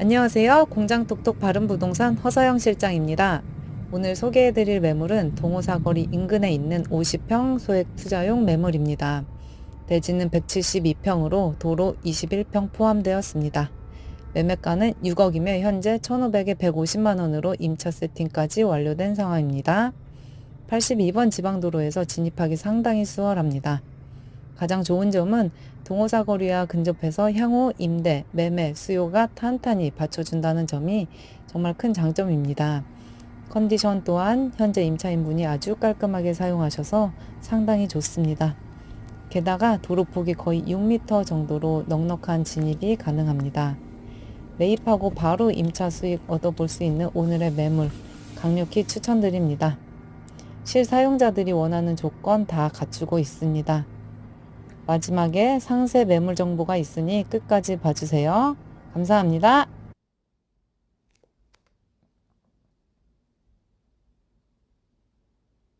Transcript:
안녕하세요. 공장 톡톡 바른 부동산 허서영 실장입니다. 오늘 소개해드릴 매물은 동호사거리 인근에 있는 50평 소액 투자용 매물입니다. 대지는 172평으로 도로 21평 포함되었습니다. 매매가는 6억이며 현재 1,500에 150만 원으로 임차 세팅까지 완료된 상황입니다. 82번 지방도로에서 진입하기 상당히 수월합니다. 가장 좋은 점은 동호사거리와 근접해서 향후 임대, 매매, 수요가 탄탄히 받쳐준다는 점이 정말 큰 장점입니다. 컨디션 또한 현재 임차인분이 아주 깔끔하게 사용하셔서 상당히 좋습니다. 게다가 도로폭이 거의 6m 정도로 넉넉한 진입이 가능합니다. 매입하고 바로 임차 수익 얻어볼 수 있는 오늘의 매물 강력히 추천드립니다. 실사용자들이 원하는 조건 다 갖추고 있습니다. 마지막에 상세 매물 정보가 있으니 끝까지 봐주세요. 감사합니다.